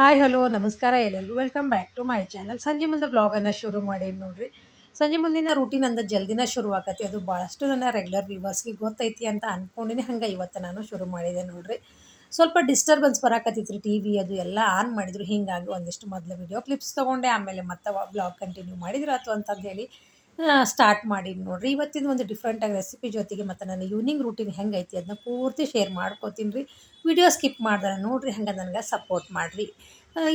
Hi hello ನಮಸ್ಕಾರ ಎಲ್ಲರಿಗೂ. Welcome back to my channel ಸಂಜೆ ಮುಂದೆ ಬ್ಲಾಗನ್ನು ಶುರು ಮಾಡಿ ನೋಡ್ರಿ. ಸಂಜೆ ಮುಂದಿನ ರೂಟೀನ್ ಅಂದ ಜಲ್ದಿನ ಶುರು ಆಗತ್ತೆ ಅದು ಭಾಳಷ್ಟು ನನ್ನ ರೆಗ್ಯುಲರ್ ವ್ಯೂವರ್ಸ್ಗೆ ಗೊತ್ತೈತಿ ಅಂತ ಅಂದ್ಕೊಂಡಿನಿ ಹಂಗೆ ಇವತ್ತು ನಾನು ಶುರು ಮಾಡಿದೆ ನೋಡ್ರಿ. ಸ್ವಲ್ಪ ಡಿಸ್ಟರ್ಬೆನ್ಸ್ ಬರಾಕತ್ತಿತ್ತು ಟಿ ವಿ ಅದು ಎಲ್ಲ ಆನ್ ಮಾಡಿದ್ರು. ಹಿಂಗಾಗಿ ಒಂದಿಷ್ಟು ಮೊದಲು ವಿಡಿಯೋ ಕ್ಲಿಪ್ಸ್ ತೊಗೊಂಡೆ. ಆಮೇಲೆ ಮತ್ತೆ ಬ್ಲಾಗ್ ಕಂಟಿನ್ಯೂ ಮಾಡಿದ್ರು ಅಥವಾ ಅಂತಂದು ಹೇಳಿ. ಸ್ಟಾರ್ಟ್ ಮಾಡೀನಿ ನೋಡಿರಿ. ಇವತ್ತಿನ ಒಂದು ಡಿಫ್ರೆಂಟಾಗಿ ರೆಸಿಪಿ ಜೊತೆಗೆ ಮತ್ತು ನನ್ನ ಈವ್ನಿಂಗ್ ರೂಟೀನ್ ಹೆಂಗೈತಿ ಅದನ್ನ ಪೂರ್ತಿ ಶೇರ್ ಮಾಡ್ಕೋತೀನಿ ರೀ. ವಿಡಿಯೋ ಸ್ಕಿಪ್ ಮಾಡ್ದಾರೆ ನೋಡಿರಿ ಹಂಗೆ ನನಗೆ ಸಪೋರ್ಟ್ ಮಾಡಿರಿ.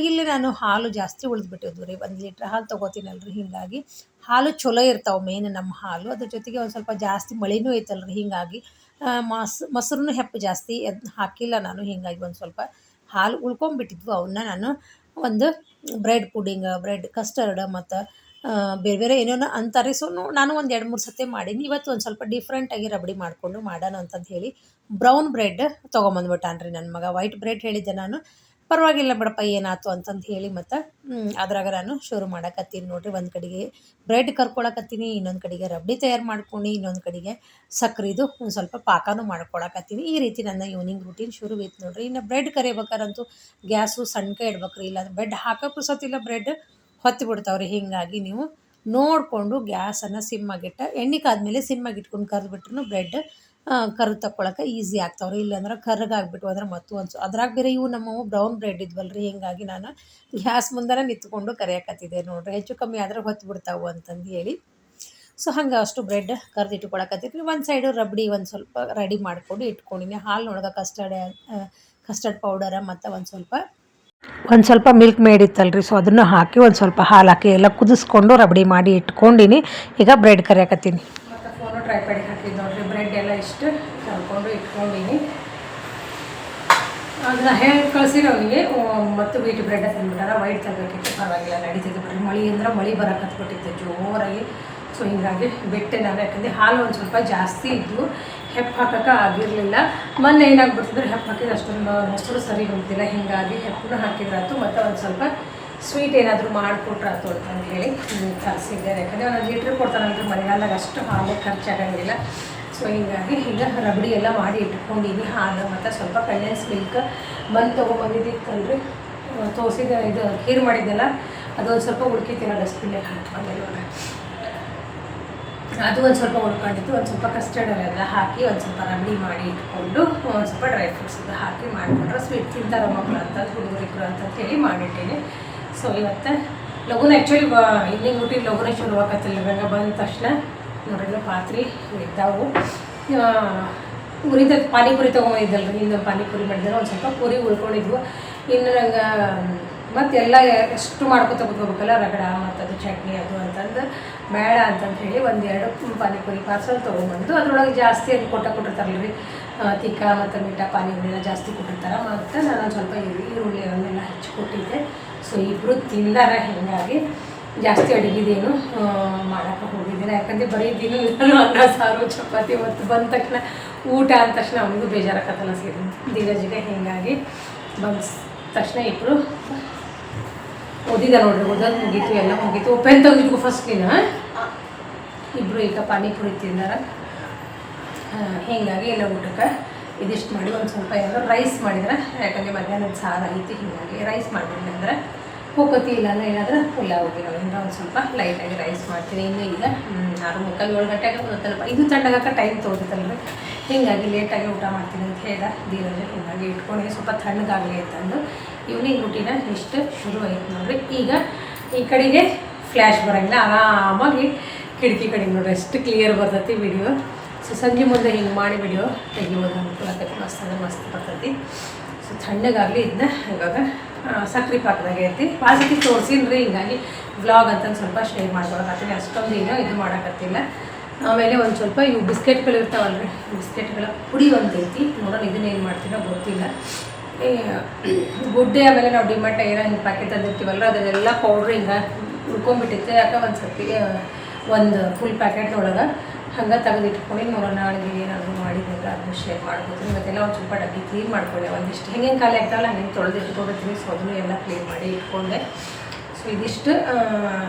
ಇಲ್ಲಿ ನಾನು ಹಾಲು ಜಾಸ್ತಿ ಉಳಿದ್ಬಿಟ್ಟಿದ್ವು ರೀ. ಒಂದು ಲೀಟ್ರ್ ಹಾಲು ತೊಗೋತೀನಲ್ರಿ. ಹೀಗಾಗಿ ಹಾಲು ಚಲೋ ಇರ್ತಾವೆ ಮೇನ್ ನಮ್ಮ ಹಾಲು. ಅದ್ರ ಜೊತೆಗೆ ಒಂದು ಸ್ವಲ್ಪ ಜಾಸ್ತಿ ಮಳೆನೂ ಐತಲ್ರಿ. ಹೀಗಾಗಿ ಮೊಸ್ ಮೊಸರು ಹೆಪ್ಪು ಜಾಸ್ತಿ ಹಾಕಿಲ್ಲ ನಾನು. ಹೀಗಾಗಿ ಒಂದು ಸ್ವಲ್ಪ ಹಾಲು ಉಳ್ಕೊಂಬಿಟ್ಟಿದ್ವು ಅವನ್ನ ನಾನು ಒಂದು ಬ್ರೆಡ್ ಪುಡಿಂಗ್ ಬ್ರೆಡ್ ಕಸ್ಟರ್ಡ್ ಮತ್ತು ಬೇರೆ ಬೇರೆ ಏನೇನೋ ಅಂತಾರೆ. ಸೊ ನಾನು ಒಂದು ಎರಡು ಮೂರು ಸತಿ ಮಾಡೀನಿ. ಇವತ್ತು ಒಂದು ಸ್ವಲ್ಪ ಡಿಫ್ರೆಂಟಾಗಿ ರಬಡಿ ಮಾಡಿಕೊಂಡು ಮಾಡೋಣ ಅಂತಂದು ಹೇಳಿ ಬ್ರೌನ್ ಬ್ರೆಡ್ ತೊಗೊಂಬಂದ್ಬಿಟ್ಟಾನ್ರಿ ನನ್ನ ಮಗ. ವೈಟ್ ಬ್ರೆಡ್ ಹೇಳಿದ್ದೆ ನಾನು. ಪರವಾಗಿಲ್ಲ ಬಿಡಪ್ಪ, ಏನಾಯ್ತು ಅಂತಂದು ಹೇಳಿ ಮತ್ತು ಅದ್ರಾಗ ನಾನು ಶುರು ಮಾಡಕತ್ತೀನಿ ನೋಡಿರಿ. ಒಂದು ಕಡೆಗೆ ಬ್ರೆಡ್ ಕರ್ಕೊಳಕತ್ತೀನಿ, ಇನ್ನೊಂದು ಕಡೆಗೆ ರಬಡಿ ತಯಾರು ಮಾಡ್ಕೊಂಡು, ಇನ್ನೊಂದು ಕಡೆಗೆ ಸಕ್ರಿದು ಒಂದು ಸ್ವಲ್ಪ ಪಾಕನೂ ಮಾಡ್ಕೊಳಕತ್ತೀನಿ. ಈ ರೀತಿ ನನ್ನ ಈವ್ನಿಂಗ್ ರೂಟೀನ್ ಶುರು ಆಯ್ತು ನೋಡಿರಿ. ಇನ್ನು ಬ್ರೆಡ್ ಕರಿಬೇಕಾರಂತೂ ಗ್ಯಾಸು ಸಣ್ಣಕ್ಕೆ ಇಡ್ಬೇಕ್ರಿ ಇಲ್ಲ ಬ್ರೆಡ್ ಹಾಕೋಕ್ಕೂ ಸತಿಲ್ಲ ಬ್ರೆಡ್ ಹೊತ್ತಿ ಬಿಡ್ತಾವ್ರಿ. ಹೀಗಾಗಿ ನೀವು ನೋಡಿಕೊಂಡು ಗ್ಯಾಸನ್ನು ಸಿಮ್ಮಾಗಿಟ್ಟ ಎಣ್ಣೆ ಕಾದ್ಮೇಲೆ ಸಿಮ್ಮಾಗಿ ಇಟ್ಕೊಂಡು ಕರೆದ್ಬಿಟ್ರು ಬ್ರೆಡ್ ಕರು ತಕ್ಕೊಳಕ್ಕೆ ಈಸಿ ಆಗ್ತಾವ್ರಿ. ಇಲ್ಲಾಂದ್ರೆ ಕರ್ಗಾಗ್ಬಿಟ್ಟು ಅಂದ್ರೆ ಮತ್ತು ಒಂದು ಅದ್ರಾಗ ಬೇರೆ ಇವು ನಮ್ಮವು ಬ್ರೌನ್ ಬ್ರೆಡ್ ಇದ್ವಲ್ರಿ. ಹೀಗಾಗಿ ನಾನು ಗ್ಯಾಸ್ ಮುಂದೆ ನಿಂತ್ಕೊಂಡು ಕರೆಯಕತ್ತಿದ್ದೆ ನೋಡ್ರಿ. ಹೆಚ್ಚು ಕಮ್ಮಿ ಆದ್ರೆ ಹೊತ್ತು ಬಿಡ್ತಾವು ಅಂತಂದು ಹೇಳಿ. ಸೊ, ಹಂಗೆ ಅಷ್ಟು ಬ್ರೆಡ್ ಕರೆದಿಟ್ಕೊಳಕತ್ತಿದ್ರಿ ಒಂದು ಸೈಡು ರಬ್ಡಿ ಒಂದು ಸ್ವಲ್ಪ ರೆಡಿ ಮಾಡ್ಕೊಂಡು ಇಟ್ಕೊಂಡಿನಿ. ಹಾಲಿನೊಳಗೆ ಕಸ್ಟರ್ಡ್ ಕಸ್ಟರ್ಡ್ ಪೌಡರ ಮತ್ತು ಒಂದು ಸ್ವಲ್ಪ ಒಂದು ಸ್ವಲ್ಪ ಮಿಲ್ಕ್ ಮೇಡ್ ಇತ್ತಲ್ರಿ ಸೊ ಅದನ್ನು ಹಾಕಿ ಒಂದು ಸ್ವಲ್ಪ ಹಾಲು ಹಾಕಿ ಎಲ್ಲ ಕುದಿಸ್ಕೊಂಡು ರಬಡಿ ಮಾಡಿ ಇಟ್ಕೊಂಡಿನಿ. ಈಗ ಬ್ರೆಡ್ ಕರಿಯಾಕತ್ತೀನಿ. ಮತ್ತು ಬ್ರೆಡ್ ಇಷ್ಟು ಇಟ್ಕೊಂಡಿನಿ. ಅದನ್ನ ಹೇಳಿ ಕಳ್ಸಿರೋ ಅವನಿಗೆ ಮತ್ತು ವೀಟ್ ಬ್ರೆಡ್ ತಂದ್ಬಿಟ್ಟಾರ ವೈಟ್ ತಗೋಬೇಕಿತ್ತು ಪರವಾಗಿಲ್ಲ ನಡೀತಿದ್ದು ಬಿಡ್ರಿ. ಮಳಿ ಅಂದ್ರೆ ಮಳೆ ಹತ್ಬಿಟ್ಟಿತ್ತು ಜೋರಾಗಿ. ಸೊ ಹೀಗಾಗಿ ಬಿಟ್ಟೆ ನಾನು ಯಾಕಂದರೆ ಹಾಲು ಒಂದು ಸ್ವಲ್ಪ ಜಾಸ್ತಿ ಇದ್ದು ಹೆಪ್ಪು ಹಾಕೋಕೆ ಆಗಿರಲಿಲ್ಲ. ಮೊನ್ನೆ ಏನಾಗ್ಬಿಡ್ತಿದ್ರೆ ಹೆಪ್ಪು ಹಾಕಿದ್ರೆ ಅಷ್ಟೊಂದು ಮೊಸರು ಸರಿ ಹೋಗ್ತಿಲ್ಲ. ಹೀಗಾಗಿ ಹೆಪ್ಪನ್ನು ಹಾಕಿದ್ರಾತು ಮತ್ತು ಒಂದು ಸ್ವಲ್ಪ ಸ್ವೀಟ್ ಏನಾದರೂ ಮಾಡಿಕೊಟ್ರಾತು ಅಂತ ಹೇಳಿ ತರಿಸಿದ್ದೆ ಯಾಕಂದರೆ ಒಂದು ಲೀಟ್ರ್ ಕೊಡ್ತಾನಂದ್ರೆ ಮನೆಗಾಲಾಗ ಅಷ್ಟು ಹಾಲು ಖರ್ಚಾಗಂಗಿಲ್ಲ. ಸೊ ಹೀಗಾಗಿ ಈಗ ರಬಡಿ ಎಲ್ಲ ಮಾಡಿ ಇಟ್ಕೊಂಡಿನಿ ಹಾಲು ಮತ್ತು ಸ್ವಲ್ಪ ಕಂಡೆನ್ಸ್ ಮಿಲ್ಕ್. ಬಂದು ಅಂದರೆ ತೋರಿಸಿದ ಇದು, ಖೀರ್ ಮಾಡಿದ್ದೆಲ್ಲ, ಅದೊಂದು ಸ್ವಲ್ಪ ಉಳ್ಕಿತ್ತಿಲ್ಲ ಡಸ್ಟ್ಬಿನ್ನಿಗೆ ಹಾಕಿ ನೋಡಿ ಅದು ಒಂದು ಸ್ವಲ್ಪ ಉಳ್ಕೊಂಡಿತ್ತು ಒಂದು ಸ್ವಲ್ಪ ಕಸ್ಟರ್ಡ್ ಅವೆಲ್ಲ ಹಾಕಿ, ಒಂದು ಸ್ವಲ್ಪ ರಬಡಿ ಮಾಡಿ ಇಟ್ಕೊಂಡು, ಒಂದು ಸ್ವಲ್ಪ ಡ್ರೈ ಫ್ರೂಟ್ಸ್ ಎಲ್ಲ ಹಾಕಿ ಮಾಡಿಕೊಂಡ್ರೆ ಸ್ವೀಟ್ ತಿಂತಾರೆ ಮಕ್ಕಳು ಅಂತ ಹುಡುಗರಿಬ್ರು ಅಂತ ಹೇಳಿ ಮಾಡಿಟ್ಟೀನಿ. ಸೊ ಇವತ್ತು ಲಘುನ ಆ್ಯಕ್ಚುಲಿ ಈವ್ನಿಂಗ್ ಊಟಿ ಲಘುನ ಶುರು ಆಕತ್ತಿಲ್ಲ ಇವಾಗ ಬಂದ ತಕ್ಷಣ ನೋಡಿದ್ರೆ ಪಾತ್ರೆ ಇದ್ದಾವು. ಉರಿದ ಪಾನಿಪುರಿ ತೊಗೊಂಡಿದ್ದಲ್ರಿ ಇನ್ನೊಂದು ಪಾನಿಪುರಿ ಮಾಡಿದ್ರೆ ಒಂದು ಸ್ವಲ್ಪ ಪೂರಿ ಉಳ್ಕೊಂಡಿದ್ವು. ಇನ್ನು ನಂಗೆ ಮತ್ತು ಎಲ್ಲ ಎಷ್ಟು ಮಾಡ್ಕೊತ ಕುತ್ಕೋಬೇಕಲ್ಲ, ರಗಡ ಮತ್ತು ಅದು ಚಟ್ನಿ ಅದು ಅಂತಂದು ಬೇಡ ಅಂತಂದು ಹೇಳಿ ಒಂದೆರಡು ಪಾನಿಪುರಿ ಪಾರ್ಸಲ್ ತೊಗೊಂಬಂದು ಅದ್ರೊಳಗೆ ಜಾಸ್ತಿ ಅದು ಕೊಟ್ಟ ಕೊಟ್ಟಿರ್ತಾರಲ್ಲ ರೀ ತಿಕ್ಕ ಮತ್ತು ಮಿಠ ಪಾನಿಪುರಿನ ಜಾಸ್ತಿ ಕೊಟ್ಟಿರ್ತಾರೆ. ಮತ್ತು ನಾನು ಸ್ವಲ್ಪ ಈರುಳ್ಳಿ ಅದನ್ನೆಲ್ಲ ಹಚ್ಚಿ ಕೊಟ್ಟಿದ್ದೆ. ಸೊ ಇಬ್ಬರು ತಿಂದಾರ ಹೀಗಾಗಿ ಜಾಸ್ತಿ ಅಡುಗೆದೇನು ಮಾಡೋಕ್ಕೆ ಹೋಗಿದ್ದೀನಿ ಯಾಕಂದರೆ ಬರೀ ದಿನ ಅನ್ನ, ಸಾರು, ಚಪಾತಿ ಮತ್ತು ಬಂದ ತಕ್ಷಣ ಊಟ ಅಂದ ತಕ್ಷಣ ಅವನಿಗೂ ಬೇಜಾರಾಕತ್ತಲ್ಲ ಸೇರಿ. ದಿನ ಜಿಗ ಹೀಗಾಗಿ ಬಂದ ತಕ್ಷಣ ಇಬ್ಬರು ಓದಿದ ನೋಡ್ರಿ, ಓದೋದು ಮುಗೀತು, ಎಲ್ಲ ಮುಗೀತು. ಪೆನ್ ತೆಗೆದಿದ್ಕು ಫಸ್ಟ್ ದಿನ ಇಬ್ಬರು ಈಗ ಪಾನಿಪುರಿ ತಿಂದಾರ. ಹೀಗಾಗಿ ಎಲ್ಲ ಊಟಕ್ಕೆ ಇದಿಷ್ಟು ಮಾಡಿ ಒಂದು ಸ್ವಲ್ಪ ಏನಾದ್ರು ರೈಸ್ ಮಾಡಿದ್ರೆ, ಯಾಕಂದರೆ ಮಧ್ಯಾಹ್ನದ ಸಾರು ಐತಿ ಹೀಗಾಗಿ ರೈಸ್ ಮಾಡಿದ್ವಿ ಅಂದರೆ. ಹೋಗೋತಿ ಇಲ್ಲ ಅಂದ್ರೆ ಏನಾದ್ರೆ ಪುಲಾವ್ ಹೋಗಿರೋದ್ರಿಂದ ಒಂದು ಸ್ವಲ್ಪ ಲೈಟಾಗಿ ರೈಸ್ ಮಾಡ್ತೀನಿ ಇನ್ನು ಈಗ ಆರು ಮುಕ್ಕಾಲು ಏಳು ಗಂಟೆಗೆ ಬರುತ್ತಲ್ಲಪ್ಪ ಇದು ತಣ್ಣಗಾಕ ಟೈಮ್ ತೊಗೊತಲ್ರಿ ಹೀಗಾಗಿ ಲೇಟಾಗಿ ಊಟ ಮಾಡ್ತೀನಿ ಅಂತ ಹೇಳ್ದ ಧೀರಜ. ಹೀಗಾಗಿ ಇಟ್ಕೊಂಡು, ಸ್ವಲ್ಪ ತಣ್ಣಗಾಗಲಿ ಅಂತಂದು. ಈವ್ನಿಂಗ್ ರುಟೀನ ಇಷ್ಟು ಶುರು ಆಯ್ತು ನೋಡ್ರಿ. ಈಗ ಈ ಕಡೆಗೆ ಫ್ಲ್ಯಾಶ್ ಬರೋಂಗಿಲ್ಲ. ಆರಾಮಾಗಿ ಕಿಟಕಿ ಕಡೆಗೆ ನೋಡ್ರಿ. ಎಷ್ಟು ಕ್ಲಿಯರ್ ಬರ್ತೈತಿ ವಿಡಿಯೋ ಸೊ ಸಂಜೆ ಮುಂದೆ ಹಿಂಗೆ ಮಾಡಿ ವಿಡಿಯೋ ತೆಗಿಬೋದು ಅನುಕೂಲ ಆಗ್ತೈತಿ ಮಸ್ತ್ ಅಂದ್ರೆ ಮಸ್ತ್ ಬರ್ತೈತಿ. ಸೊ ತಣ್ಣಗಾಗಲಿ ಇದನ್ನ ಇವಾಗ ಸಕ್ರೆ ಪಾಕದಾಗ ಐತಿ. ಪಾಸಿಟಿವ್ ತೋರಿಸಿನ್ರಿ. ಹಿಂಗಾಗಿ ವ್ಲಾಗ್ ಅಂತ ಸ್ವಲ್ಪ ಶೇರ್ ಮಾಡ್ಕೊಳಕತ್ತೀನಿ. ಅಷ್ಟೊಂದು ಈಗ ಇದು ಮಾಡೋಕತ್ತಿಲ್ಲ. ಆಮೇಲೆ ಒಂದು ಸ್ವಲ್ಪ ಇವು ಬಿಸ್ಕೆಟ್ಗಳು ಇರ್ತಾವಲ್ರಿ. ಬಿಸ್ಕೆಟ್ಗಳ ಪುಡಿ ಒಂದು ಐತಿ. ನೋಡೋಣ ಇದನ್ನ ಏನು ಮಾಡ್ತೀನೋ ಗೊತ್ತಿಲ್ಲ. ಗುಡ್ಡೆ ಆಮೇಲೆ ನಾವು ಡಿಮಾಟ ಏನೋ ಹಿಂಗೆ ಪ್ಯಾಕೆಟ್ ತಂದಿರ್ತೀವಲ್ಲ ಅದನ್ನೆಲ್ಲ ಪೌಡ್ರ್ ಹಿಂಗೆ ಉಳ್ಕೊಂಡ್ಬಿಟ್ಟಿತ್ತು ಯಾಕೆ ಒಂದು ಸರ್ತಿ ಒಂದು ಫುಲ್ ಪ್ಯಾಕೆಟ್ ಒಳಗೆ ಹಂಗೆ ತೆಗೆದಿಟ್ಕೊಂಡು ನೋಡೋಣ ನಾಳೆಗೆ ಏನಾದರೂ ಮಾಡಿದ್ರೆ ಅದನ್ನು ಶೇರ್ ಮಾಡ್ಬೋದು. ಮತ್ತೆಲ್ಲ ಒಂದು ಸ್ವಲ್ಪ ಡಬ್ಬಿ ಕ್ಲೀನ್ ಮಾಡ್ಕೊಂಡೆ. ಒಂದಿಷ್ಟು. ಹೆಂಗೆ ಖಾಲಿ ಆಗ್ತಾವಲ್ಲ ಹಂಗೆ ತೊಳೆದು ಇಟ್ಕೊಂಡಿರ್ತೀನಿ ಸೊ ಅದನ್ನು ಎಲ್ಲ ಕ್ಲೀನ್ ಮಾಡಿ ಇಟ್ಕೊಂಡೆ. ಸೊ ಇದಿಷ್ಟು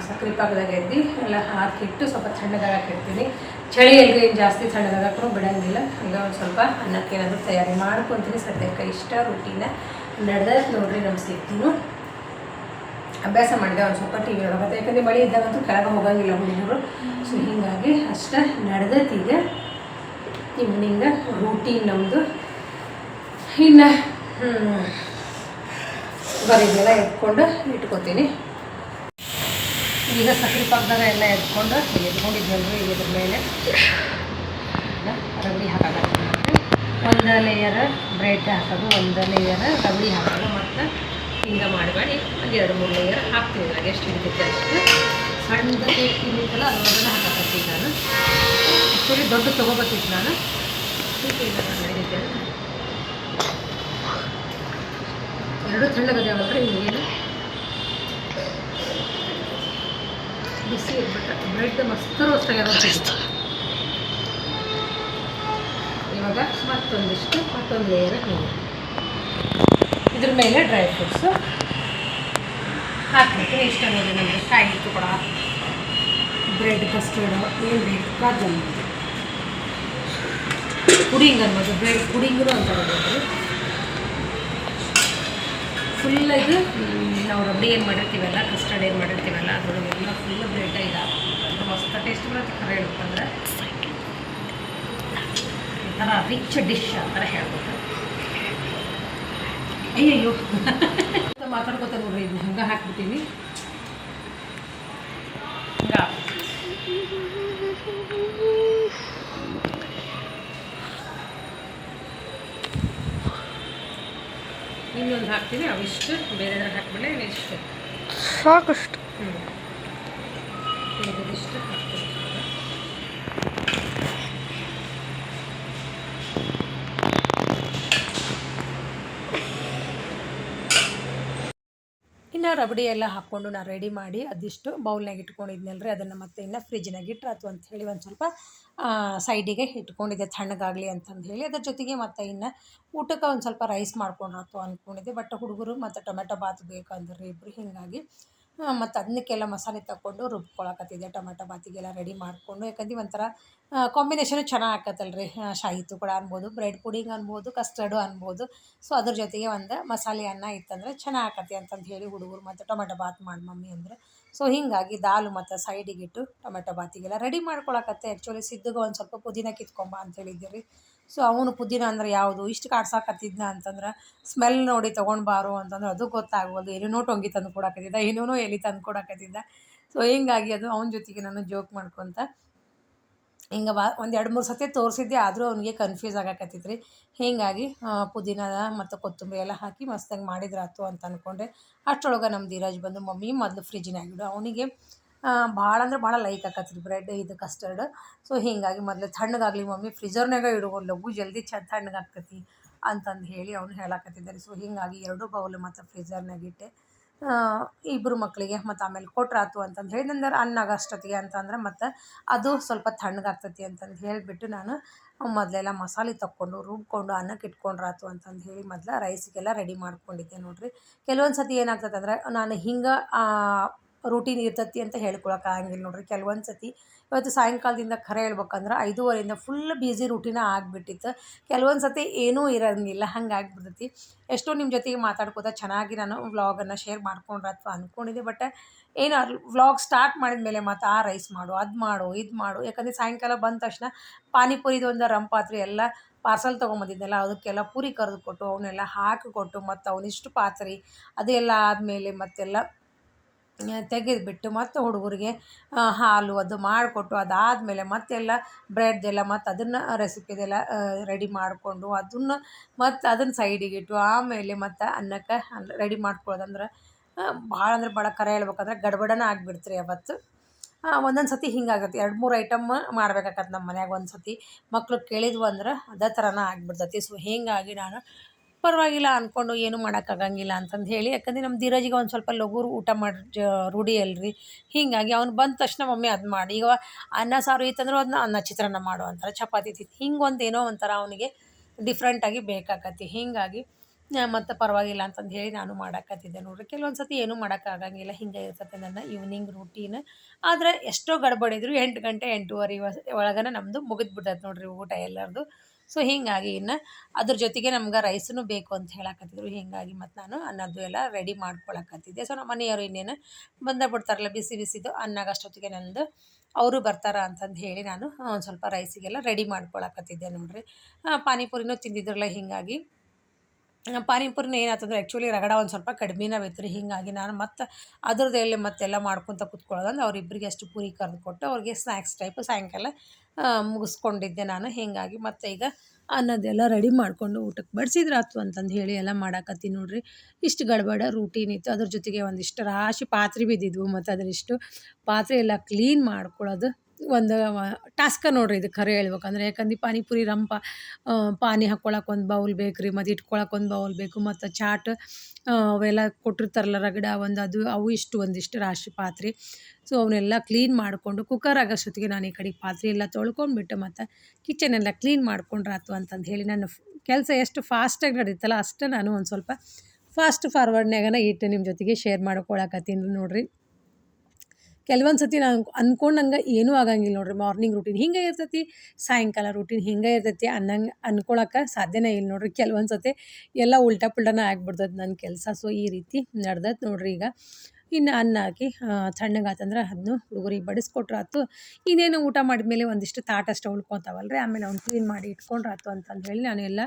ಸಕ್ಕರೆ ಪಾಕದಾಗ ಎದ್ದು, ಎಲ್ಲ ಹಾಕಿಟ್ಟು ಸ್ವಲ್ಪ ತಣ್ಣಗಾಗಕ್ಕೆ ಇಡ್ತೀನಿ. ಚಳಿ ಏನು ಜಾಸ್ತಿ ತಣ್ಣಗಾಗಕ್ಕೂ ಬಿಡೋಂಗಿಲ್ಲ. ಈಗ ಒಂದು ಸ್ವಲ್ಪ ಅನ್ನಕ್ಕೆ ಏನಾದರೂ ತಯಾರಿ ಮಾಡ್ಕೊತೀನಿ. ಸದ್ಯಕ್ಕೆ ಇಷ್ಟ ರುಟೀನ ನಡೆದ ನೋಡ್ರಿ ನಮ್ಮ ಸಿಕ್ಕಿನು ಅಭ್ಯಾಸ ಮಾಡಿದೆ, ಒಂದು ಸ್ವಲ್ಪ ಟಿ ವಿ ನೋಡೋಕೆ ಯಾಕಂದರೆ ಮಳೆ ಇದ್ದಾಗಂತೂ ಕೆಳಗೆ ಹೋಗಂಗಿಲ್ಲ ಹುಡುಗರು. ಸೊ ಹೀಗಾಗಿ ಅಷ್ಟೇ ನಡೆದೈತಿ ಇವ್ನಿಂಗ ರೂಟೀನ್ ನಮ್ಮದು ಇನ್ನು ಬರೀದೆಲ್ಲ ಎತ್ಕೊಂಡು ಇಟ್ಕೋತೀನಿ. ಈಗ ಸಕ್ರೆ ಪಾಕದಾಗ ಎಲ್ಲ ಎತ್ಕೊಂಡು ಎತ್ಕೊಂಡಿದ್ದೆಲ್ಲರೂ ಈಗ ಇದ್ರ ಮೇಲೆ ರಗಡಿ ಹಾಕೋದು. ಒಂದು ಲೇಯರ್ ಬ್ರೆಡ್ ಹಾಕೋದು, ಒಂದು ಲೇಯರ್ ರಗಡಿ ಹಾಕೋದು ಮತ್ತು ಹಿಂಗೆ ಮಾಡಿ ಮಾಡಿ ಒಂದು ಎರಡು ಮೂರು ಲೇಯರ್ ಹಾಕ್ತೀವಿ ಇದ್ರಾಗ, ಎಷ್ಟು ಹಿಡಿದಿತ್ತು ಅಷ್ಟು. ಸಣ್ಣ ಕೇಕ್ ತಿನ್ನಿತ್ತಲ್ಲ ಅದನ್ನ ಹಾಕತ್ತೀನಿ ನಾನು. ಆ್ಯಕ್ಚುಲಿ ದೊಡ್ಡ ತೊಗೋಬೇಕಿತ್ತು ನಾನು. ನಡೀತೈತೆ ಎರಡು ತಣ್ಣಗದ್ಯಾವಲ್ರಿ ಹಿಂಗೇನು ಬಿಸಿ ಇಟ್ಬಿಟ್ರೆ ಬ್ರೆಡ್ ಮಸ್ತ್ ರೋಸ್ಟ್ ಆಗ್ಯಾರ ಇವಾಗ ಮತ್ತೊಂದಿಷ್ಟು ಮತ್ತೊಂದು ಲೇಯರ್ ಹಿಂಗೆ. ಇದ್ರ ಮೇಲೆ ಡ್ರೈ ಫ್ರೂಟ್ಸು ಹಾಕ್ಬೇಕು. ಇಷ್ಟ ನೋಡಿ ನಮಗೆ ಶಾಯಿತ್ತು ಕೂಡ ಬ್ರೆಡ್ ಕಸ್ಟರ್ಡ್ ಏನು ಬೇಕು ಕಾಜು ಪುಡಿಂಗ್ ಅನ್ಬೋದು ಬ್ರೆಡ್ ಪುಡಿಂಗು ಅಂತ ಹೇಳ್ಬೋದು. ಫುಲ್ ಇದು ನಾವು ರಬ್ಬಿ ಏನು ಮಾಡಿರ್ತೀವಲ್ಲ ಕಸ್ಟರ್ಡ್ ಏನು ಮಾಡಿರ್ತೀವಲ್ಲ ಅದ್ರೊಳಗೆಲ್ಲ ಫುಲ್ ಬ್ರೆಡ್ ಇದು. ಮಸ್ತ ಟೇಸ್ಟ್ ಬರುತ್ತೆ ಖರೆ ಹೇಳ್ಬೇಕಂದ್ರೆ ಈ ಥರ ರಿಚ್ ಡಿಶ್ ಅಂತಾರೆ ಹೇಳ್ಬೋದು. ಅಯ್ಯಯ್ಯೋ. ಮಾತಾಡ್ಕೊತ ನೋಡ್ರಿ, ಇದು ಹಂಗೆ ಹಾಕ್ಬಿಟ್ಟಿನಿ. ಹಂಗೆ. ಹಾಕ್ತೀನಿ ಅವಿಷ್ಟು ಬೇರೆ ಹಾಕ್ಬಿಡಲೆ ಇಷ್ಟು. ಸಾಕಷ್ಟು. ಹ್ಞೂ ಇದಿಷ್ಟು ಹಾಕ್ತೀನಿ ರಬಡಿ ಎಲ್ಲ ಹಾಕ್ಕೊಂಡು ನಾನು ರೆಡಿ ಮಾಡಿ ಅದಿಷ್ಟು ಬೌಲ್ನಾಗ ರೀ ಅದನ್ನು ಮತ್ತೆ ಇನ್ನು ಫ್ರಿಜ್ನಾಗ ಇಟ್ರಾತು ಅಂತ ಹೇಳಿ ಒಂದು ಸ್ವಲ್ಪ ಸೈಡಿಗೆ ಇಟ್ಕೊಂಡಿದ್ದೆ ತಣ್ಣಗಾಗಲಿ ಅಂತಂದು ಹೇಳಿ. ಅದ್ರ ಜೊತೆಗೆ ಮತ್ತು ಇನ್ನು ಊಟಕ್ಕೆ ಒಂದು ಸ್ವಲ್ಪ ರೈಸ್ ಮಾಡ್ಕೊಂಡ್ರಾತು ಅಂದ್ಕೊಂಡಿದ್ದೆ ಬಟ್ ಹುಡುಗರು ಮತ್ತು ಟೊಮೆಟೊ ಬಾತ್ ಬೇಕಂದ್ರಿ ಇಬ್ಬರು ಹೀಗಾಗಿ ಮತ್ತು ಅದನ್ನಕ್ಕೆಲ್ಲ ಮಸಾಲೆ ತಗೊಂಡು ರುಬ್ಕೊಳಕತ್ತಿದ್ದೆ, ಟೊಮೆಟೊ ಬಾತಿಗೆಲ್ಲ ರೆಡಿ ಮಾಡಿಕೊಂಡು. ಯಾಕಂದ್ರೆ ಒಂಥರ ಕಾಂಬಿನೇಷನು ಚೆನ್ನಾಗಿ ಆಕತ್ತಲ್ರಿ. ಶಾಹಿತು ತುಕಡ ಅನ್ಬೋದು ಬ್ರೆಡ್ ಪುಡಿಂಗ್ ಅನ್ಬೋದು ಕಸ್ಟರ್ಡು ಅನ್ಬೋದು. ಸೊ ಅದ್ರ ಜೊತೆಗೆ ಒಂದು ಮಸಾಲೆ ಅನ್ನ ಇತ್ತಂದ್ರೆ ಚೆನ್ನಾಗಿ ಆಕತಿ ಅಂತಂದು ಹೇಳಿ ಹುಡುಗರು ಮತ್ತು ಟೊಮೆಟೊ ಬಾತ್ ಮಾಡಿ ಮಮ್ಮಿ ಅಂದರೆ. ಸೊ ಹೀಗಾಗಿ ದಾಲು ಮತ್ತು ಸೈಡಿಗಿಟ್ಟು ಟೊಮೆಟೊ ಬಾತಿಗೆಲ್ಲ ರೆಡಿ ಮಾಡ್ಕೊಳಕತ್ತೆ. ಆ್ಯಕ್ಚುಲಿ ಸಿದ್ಧಗೆ ಒಂದು ಸ್ವಲ್ಪ ಪುದೀನ ಕಿತ್ಕೊಂಬ ಅಂತ ಹೇಳಿದ್ದೆ ರೀ ಸೊ ಅವನು ಪುದೀನ ಅಂದ್ರೆ ಯಾವುದು? ಇಷ್ಟು ಕಾಡ್ಸಾಕತ್ತಿದ್ನ ಅಂತಂದ್ರೆ ಸ್ಮೆಲ್ ನೋಡಿ ತೊಗೊಂಡು ಬಾರೋ ಅಂತಂದ್ರೆ ಅದು ಗೊತ್ತಾಗ್ಬೋದು ಏನೇನೋ ಟೊಂಗಿ ತಂದು ಕೊಡಕತ್ತಿದ್ದ, ಏನೇನೋ ಎಲ್ಲಿ ತಂದು ಕೊಡಕತ್ತಿದ್ದ. ಸೊ ಹಿಂಗಾಗಿ ಅದು ಅವನ ಜೊತೆಗೆ ನಾನು ಜೋಕ್ ಮಾಡ್ಕೊತ, ಹಿಂಗೆ ಬಾ, ಒಂದು ಎರಡು ಮೂರು ಸತಿ ತೋರಿಸಿದ್ದೆ, ಆದರೂ ಅವನಿಗೆ ಕನ್ಫ್ಯೂಸ್ ಆಗಕತ್ತಿತ್ತು ರೀ ಹೀಗಾಗಿ ಪುದೀನ ಮತ್ತು ಕೊತ್ತಂಬರಿ ಎಲ್ಲ ಹಾಕಿ ಮಸ್ತಾಗಿ ಮಾಡಿದ್ರಾತು ಅಂತ ಅಂದ್ಕೊಂಡೆ ಅಷ್ಟರೊಳಗೆ ನಮ್ಮ ಧೀರಾಜ್ ಬಂದು, ಮಮ್ಮಿ, ಮೊದಲು ಫ್ರಿಜ್ನಾಗಿಡು ಅವನಿಗೆ ಭಾಳ ಅಂದ್ರೆ ಭಾಳ ಲೈಕ್ ಆಕತ್ರಿ ಬ್ರೆಡ್ ಇದು ಕಸ್ಟರ್ಡ್ ಸೊ ಹೀಗಾಗಿ ಮೊದಲು ತಣ್ಣಗಾಗಲಿ ಮಮ್ಮಿ ಫ್ರಿಜರ್ನಾಗ ಇಡು ಲಘು ಜಲ್ದಿ ಚ, ತಣ್ಣಗಾಗ್ತೈತಿ ಅಂತಂದು ಹೇಳಿ ಅವನು ಹೇಳಕತ್ತಿದ್ದಾರೆ. ಸೊ ಹೀಗಾಗಿ ಎರಡು ಬೌಲ್ ಮತ್ತು ಫ್ರಿಜರ್ನಾಗ ಇಟ್ಟೆ. ಇಬ್ಬರು ಮಕ್ಕಳಿಗೆ ಮತ್ತು ಆಮೇಲೆ ಕೊಟ್ರಾತು ಅಂತಂದು ಹೇಳಿ ನಂತರ ಅನ್ನ ಅಷ್ಟೊತ್ತಿಗೆ ಅಂತಂದ್ರೆ ಮತ್ತು ಅದು ಸ್ವಲ್ಪ ತಣ್ಣಗಾಗ್ತೈತಿ ಅಂತಂದು ಹೇಳಿಬಿಟ್ಟು ನಾನು ಮೊದಲೆಲ್ಲ ಮಸಾಲೆ ತಕ್ಕೊಂಡು, ರುಬ್ಕೊಂಡು ಅನ್ನಕ್ಕೆ ಇಟ್ಕೊಂಡ್ರಾತು ಅಂತಂದು ಹೇಳಿ ಮೊದಲು ರೈಸಿಗೆಲ್ಲ ರೆಡಿ ಮಾಡ್ಕೊಂಡಿದ್ದೆ ನೋಡಿರಿ. ಕೆಲವೊಂದು ಸತಿ ಏನಾಗ್ತದೆ ಅಂದ್ರೆ ನಾನು ಹಿಂಗೆ ರೂಟೀನ್ ಇರ್ತೈತಿ ಅಂತ ಹೇಳ್ಕೊಳಕ್ಕೆ ಆಗಂಗಿಲ್ಲ ನೋಡ್ರಿ. ಕೆಲವೊಂದು ಸತಿ ಇವತ್ತು ಸಾಯಂಕಾಲದಿಂದ ಖರೆ ಹೇಳ್ಬೇಕಂದ್ರೆ ಐದೂವರೆಯಿಂದ ಫುಲ್ ಬ್ಯುಸಿ ರೂಟೀನ ಆಗಿಬಿಟ್ಟಿತ್ತು. ಕೆಲವೊಂದು ಸತಿ ಏನೂ ಇರೋಂಗಿಲ್ಲ, ಹಂಗೆ ಆಗಿಬಿಡ್ತೈತಿ. ಎಷ್ಟೋ ನಿಮ್ಮ ಜೊತೆಗೆ ಮಾತಾಡ್ಕೋತಾ ಚೆನ್ನಾಗಿ ನಾನು ವ್ಲಾಗನ್ನು ಶೇರ್ ಮಾಡ್ಕೊಂಡ್ರೆ ಅಥವಾ ಅಂದ್ಕೊಂಡಿದ್ದೆ ಬಟ್ ಏನು ವ್ಲಾಗ್ ಸ್ಟಾರ್ಟ್ ಮಾಡಿದ ಮೇಲೆ ಮತ್ತು ಆ ರೈಸ್ ಮಾಡು, ಅದು ಮಾಡು, ಇದು ಮಾಡು. ಯಾಕಂದರೆ ಸಾಯಂಕಾಲ ಬಂದ ತಕ್ಷಣ ಪಾನಿಪುರಿದು ಒಂದು ರಂಪಾತ್ರೆ ಎಲ್ಲ ಪಾರ್ಸಲ್ ತೊಗೊಂಬಂದಿದ್ದೆಲ್ಲ ಅದಕ್ಕೆಲ್ಲ ಪೂರಿ ಕರೆದು ಕೊಟ್ಟು ಅವನ್ನೆಲ್ಲ ಹಾಕಿಕೊಟ್ಟು ಮತ್ತು ಅವನಿಷ್ಟು ಪಾತ್ರೆ ಅದೆಲ್ಲ ಆದಮೇಲೆ ಮತ್ತೆಲ್ಲ ತೆಗೆದುಬಿಟ್ಟು ಮತ್ತು ಹುಡುಗರಿಗೆ ಹಾಲು ಅದು ಮಾಡಿಕೊಟ್ಟು ಅದಾದಮೇಲೆ ಮತ್ತೆಲ್ಲ ಬ್ರೆಡ್ದೆಲ್ಲ ಮತ್ತು ಅದನ್ನು ರೆಸಿಪಿದೆಲ್ಲ ರೆಡಿ ಮಾಡಿಕೊಂಡು ಅದನ್ನು ಮತ್ತು ಅದನ್ನು ಸೈಡಿಗಿಟ್ಟು ಆಮೇಲೆ ಮತ್ತು ಅನ್ನಕ್ಕೆ ರೆಡಿ ಮಾಡ್ಕೊಳ್ಳೋದಂದ್ರೆ ಭಾಳ ಅಂದ್ರೆ ಭಾಳ ಖರೆ ಹೇಳ್ಬೇಕಂದ್ರೆ ಗಡ್ಬಡನ ಆಗಿಬಿಡ್ತ್ರಿ ಅವತ್ತು ಒಂದೊಂದು ಸತಿ ಹಿಂಗಾಗತ್ತೆ ಎರಡು ಮೂರು ಐಟಮ್ ಮಾಡ್ಬೇಕಾಗತ್ತೆ ನಮ್ಮ ಮನ್ಯಾಗ ಒಂದು ಸತಿ. ಮಕ್ಕಳು ಕೇಳಿದ್ವು ಅಂದ್ರೆ ಅದೇ ಥರನೇ ಆಗಿಬಿಡ್ತೈತಿ. ಸೊ ಹೀಗಾಗಿ ನಾನು ಪರವಾಗಿಲ್ಲ ಅಂದ್ಕೊಂಡು ಏನೂ ಮಾಡೋಕ್ಕಾಗಂಗಿಲ್ಲ ಅಂತಂದು ಹೇಳಿ. ಯಾಕಂದ್ರೆ ನಮ್ಮ ಧೀರಜಿಗೆ ಒಂದು ಸ್ವಲ್ಪ ಲಘು ಊಟ ಮಾಡಿ ರೂಢಿ ಅಲ್ರಿ. ಹೀಗಾಗಿ ಅವ್ನು ಬಂದ ತಕ್ಷಣ ಮಮ್ಮಿ ಅದು ಮಾಡಿ. ಈಗ ಅನ್ನ, ಸಾರು ಇತ್ತಂದ್ರೆ ಅದನ್ನ ಅನ್ನ ಚಿತ್ರಾನ್ನ ಮಾಡು ಅಂತಾರೆ, ಚಪಾತಿ ತಿತ್ತು ಹಿಂಗೆ ಒಂದು ಏನೋ ಒಂಥರ ಅವನಿಗೆ ಡಿಫ್ರೆಂಟಾಗಿ ಬೇಕಾಕತಿ. ಹೀಗಾಗಿ ಮತ್ತು ಪರವಾಗಿಲ್ಲ ಅಂತಂದು ಹೇಳಿ ನಾನು ಮಾಡೋಕ್ಕತ್ತಿದ್ದೆ ನೋಡ್ರಿ. ಕೆಲವೊಂದು ಸತಿ ಏನೂ ಮಾಡೋಕ್ಕಾಗಂಗಿಲ್ಲ ಹಿಂಗೆ ಇರ್ತದೆ ನನ್ನ ಈವ್ನಿಂಗ್ ರೂಟೀನ್ ಆದರೆ ಎಷ್ಟೋ ಗಡ್ಬಡಿದ್ರು ಎಂಟು ಗಂಟೆ ಎಂಟೂವರೆ ಒಳಗನೆ ನಮ್ಮದು ಮುಗಿದು ನೋಡ್ರಿ ನೋಡಿರಿ ಊಟ ಎಲ್ಲರದು. ಸೊ ಹೀಗಾಗಿ ಇನ್ನು ಅದ್ರ ಜೊತೆಗೆ ನಮ್ಗೆ ರೈಸೂ ಬೇಕು ಅಂತ ಹೇಳಕತ್ತಿದ್ರು. ಹೀಗಾಗಿ ಮತ್ತು ನಾನು ಅನ್ನದ್ದು ಎಲ್ಲ ರೆಡಿ ಮಾಡ್ಕೊಳಕತ್ತಿದ್ದೆ. ಸೊ ನಮ್ಮ ಮನೆಯವರು ಇನ್ನೇನು ಬಂದೇ ಬಿಡ್ತಾರಲ್ಲ ಬಿಸಿ ಬಿಸಿದು ಅನ್ನಾಗ ಅಷ್ಟೊತ್ತಿಗೆ ನಂದು ಅವರು ಬರ್ತಾರ ಅಂತಂದು ಹೇಳಿ ನಾನು ಒಂದು ಸ್ವಲ್ಪ ರೈಸಿಗೆಲ್ಲ ರೆಡಿ ಮಾಡ್ಕೊಳಕತ್ತಿದ್ದೆ ನೋಡಿರಿ. ಪಾನಿಪುರಿನೂ ತಿಂದಿದ್ರಲ್ಲ, ಹೀಗಾಗಿ ಪಾನಿಪುರಿನ ಏನಾಯ್ತಂದ್ರೆ ಆ್ಯಕ್ಚುಲಿ ರಗಡ ಒಂದು ಸ್ವಲ್ಪ ಕಡಿಮೆನೇ ಬೇಕು ರೀ ಹೀಗಾಗಿ ನಾನು ಮತ್ತು ಅದ್ರದ್ದೆಲ್ಲ ಮತ್ತೆಲ್ಲ ಮಾಡ್ಕೊತ ಕುತ್ಕೊಳ್ಳೋದಂದ್ರೆ ಅವರಿಬ್ಬರಿಗೆ ಅಷ್ಟು ಪೂರಿ ಕರೆದು ಕೊಟ್ಟು ಅವ್ರಿಗೆ ಸ್ನ್ಯಾಕ್ಸ್ ಟೈಪ್ ಸಾಯಂಕಾಲ ಮುಗಿಸ್ಕೊಂಡಿದ್ದೆ ನಾನು. ಹೀಗಾಗಿ ಮತ್ತು ಈಗ ಅನ್ನದೆಲ್ಲ ರೆಡಿ ಮಾಡಿಕೊಂಡು ಊಟಕ್ಕೆ ಬಡಿಸಿದ್ರೆ ಆಯ್ತು ಅಂತಂದು ಹೇಳಿ ಎಲ್ಲ ಮಾಡಾಕತ್ತೀನಿ ನೋಡ್ರಿ. ಇಷ್ಟು ಗಡಬಡ ರೂಟೀನ್ ಇತ್ತು. ಅದ್ರ ಜೊತೆಗೆ ಒಂದಿಷ್ಟು ರಾಶಿ ಪಾತ್ರೆ ಬಿದ್ದಿದ್ವು ಮತ್ತು ಅದರಿಷ್ಟು. ಪಾತ್ರೆ ಎಲ್ಲ ಕ್ಲೀನ್ ಮಾಡ್ಕೊಳ್ಳೋದು ಒಂದು ಟಾಸ್ಕ ನೋಡ್ರಿ ಇದು ಖರೆ ಹೇಳ್ಬೇಕಂದ್ರೆ ಯಾಕಂದ್ರೆ ಪಾನಿಪುರಿ ರಂಪ ಪಾನಿ ಹಾಕ್ಕೊಳಕ್ಕೆ ಒಂದು ಬೌಲ್ ಬೇಕು ರೀ ಮತ್ತು ಇಟ್ಕೊಳಕ್ಕೆ ಒಂದು ಬೌಲ್ ಬೇಕು, ಮತ್ತು ಚಾಟ್ ಅವೆಲ್ಲ ಕೊಟ್ಟಿರ್ತಾರಲ್ಲ ರಗಡ ಒಂದು, ಅದು, ಅವು ಇಷ್ಟು ಒಂದಿಷ್ಟು ರಾಶಿ ಪಾತ್ರೆ. ಸೊ ಅವನ್ನೆಲ್ಲ ಕ್ಲೀನ್ ಮಾಡಿಕೊಂಡು ಕುಕ್ಕರ್ ಆಗೋಷ್ಟೊತ್ತಿಗೆ ನಾನು ಈ ಕಡೆ ಪಾತ್ರೆ ಎಲ್ಲ ತೊಳ್ಕೊಂಡ್ಬಿಟ್ಟು ಮತ್ತು ಕಿಚನೆಲ್ಲ ಕ್ಲೀನ್ ಮಾಡ್ಕೊಂಡ್ರಾತು ಅಂತಂದು ಹೇಳಿ ನನ್ನ ಕೆಲಸ ಎಷ್ಟು ಫಾಸ್ಟಾಗಿ ನಡೀತಲ್ಲ ಅಷ್ಟು ನಾನು ಒಂದು ಸ್ವಲ್ಪ ಫಾಸ್ಟ್ ಫಾರ್ವರ್ಡ್ನಾಗನ ಇಟ್ಟು ನಿಮ್ಮ ಜೊತೆಗೆ ಶೇರ್ ಮಾಡ್ಕೊಳಕತ್ತೀನಿ ನೋಡಿರಿ. ಕೆಲವೊಂದು ಸತಿ ನಾನು ಅಂದ್ಕೊಂಡಂಗೆ ಏನೂ ಆಗಂಗಿಲ್ಲ ನೋಡ್ರಿ ಮಾರ್ನಿಂಗ್ ರೂಟೀನ್ ಹಿಂಗೆ ಇರ್ತೈತಿ, ಸಾಯಂಕಾಲ ರೂಟೀನ್ ಹಿಂಗೆ ಇರ್ತೈತಿ ಅನ್ನಂಗೆ ಅಂದ್ಕೊಳಕ್ಕೆ ಸಾಧ್ಯನೇ ಇಲ್ಲ ನೋಡ್ರಿ. ಕೆಲವೊಂದು ಸತಿ ಎಲ್ಲ ಉಲ್ಟಾ ಪುಲ್ಟಾನ ಆಗ್ಬಿಡ್ತೈತೆ ನನ್ನ ಕೆಲಸ. ಸೊ ಈ ರೀತಿ ನಡ್ದೈತೆ ನೋಡ್ರಿ ಈಗ. ಇನ್ನು ಅನ್ನ ಹಾಕಿ ತಣ್ಣಗಾತಂದ್ರೆ ಅದನ್ನು ಹುಡುಗರಿಗೆ ಬಡಿಸ್ಕೊಟ್ರೆ ಆಯ್ತು ಇನ್ನೇನು ಊಟ ಮಾಡಿದ್ಮೇಲೆ ಒಂದಿಷ್ಟು ತಾಟ ಅಷ್ಟು ಉಳ್ಕೊತಾವಲ್ಲ ರೀ ಆಮೇಲೆ ಅವ್ನು ಕ್ಲೀನ್ ಮಾಡಿ ಇಟ್ಕೊಂಡ್ರೆ ಆಯ್ತು ಅಂತಂದು ಹೇಳಿ ನಾನು ಎಲ್ಲ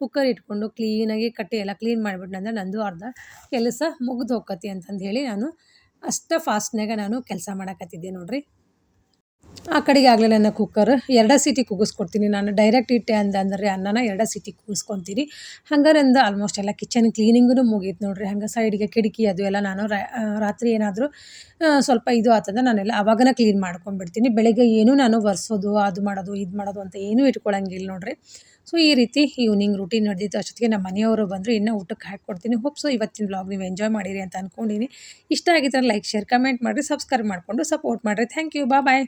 ಕುಕ್ಕರ್ ಇಟ್ಕೊಂಡು ಕ್ಲೀನಾಗಿ ಕಟ್ಟಿ ಎಲ್ಲ ಕ್ಲೀನ್ ಮಾಡಿಬಿಟ್ನಂದ್ರೆ ನಂದು ಅರ್ಧ ಕೆಲಸ ಮುಗಿದು ಹೋಗತಿ ಅಂತಂದು ಹೇಳಿ ನಾನು ಅಷ್ಟು ಫಾಸ್ಟ್ನಾಗ ನಾನು ಕೆಲಸ ಮಾಡಕತ್ತಿದ್ದೆ ನೋಡ್ರಿ. ಆ ಕಡೆಗೆ ಆಗಲೇ ನನ್ನ ಕುಕ್ಕರ್ ಎರಡೇ ಸೀಟಿ ಕೂಗಿಸ್ಕೊಡ್ತೀನಿ. ನಾನು ಡೈರೆಕ್ಟ್ ಇಟ್ಟೆ ಅಂದ ಅಂದರೆ ಅನ್ನನ ಎರಡೇ ಸೀಟಿ ಕೂಗಿಸ್ಕೊತೀನಿ. ಹಂಗಾರೆ ಅಂದು ಆಲ್ಮೋಸ್ಟ್ ಎಲ್ಲ ಕಿಚನ್ ಕ್ಲೀನಿಂಗೂ ಮುಗೀತು ನೋಡ್ರಿ. ಹಂಗೆ ಸೈಡಿಗೆ ಕಿಟಕಿ ಅದು ಎಲ್ಲ ನಾನು ರಾತ್ರಿ ಏನಾದರೂ ಸ್ವಲ್ಪ ಇದು ಆತಂದ್ರೆ ನಾನೆಲ್ಲ ಅವಾಗನ ಕ್ಲೀನ್ ಮಾಡ್ಕೊಂಡ್ಬಿಡ್ತೀನಿ. ಬೆಳಗ್ಗೆ ಏನೂ ನಾನು ಒರೆಸೋದು, ಅದು ಮಾಡೋದು, ಇದು ಮಾಡೋದು ಅಂತ ಏನೂ ಇಟ್ಕೊಳ್ಳಂಗಿಲ್ಲ ನೋಡಿರಿ. ಸೊ ಈ ರೀತಿ ಈವ್ನಿಂಗ್ ರೂಟೀನ್ ನಡೆದಿತ್ತು. ಅಷ್ಟೊತ್ತಿಗೆ ನಮ್ಮ ಮನೆಯವರು ಬಂದರು, ಇನ್ನೂ ಊಟಕ್ಕೆ ಹಾಕ್ಕೊಡ್ತೀನಿ ಹೋಪ್ ಸೊ ಇವತ್ತಿನ ಬ್ಲಾಗ್ ನೀವು ಎಂಜಾಯ್ ಮಾಡಿರಿ ಅಂತ ಅಂದ್ಕೊಂಡಿನಿ ಇಷ್ಟ ಆಗಿದ್ದರೆ ಲೈಕ್ ಶೇರ್ ಕಮೆಂಟ್ ಮಾಡಿರಿ ಸಬ್ಸ್ಕ್ರೈಬ್ ಮಾಡಿಕೊಂಡು ಸಪೋರ್ಟ್ ಮಾಡಿರಿ. ಥ್ಯಾಂಕ್ ಯು ಬಾ ಬಾಯ್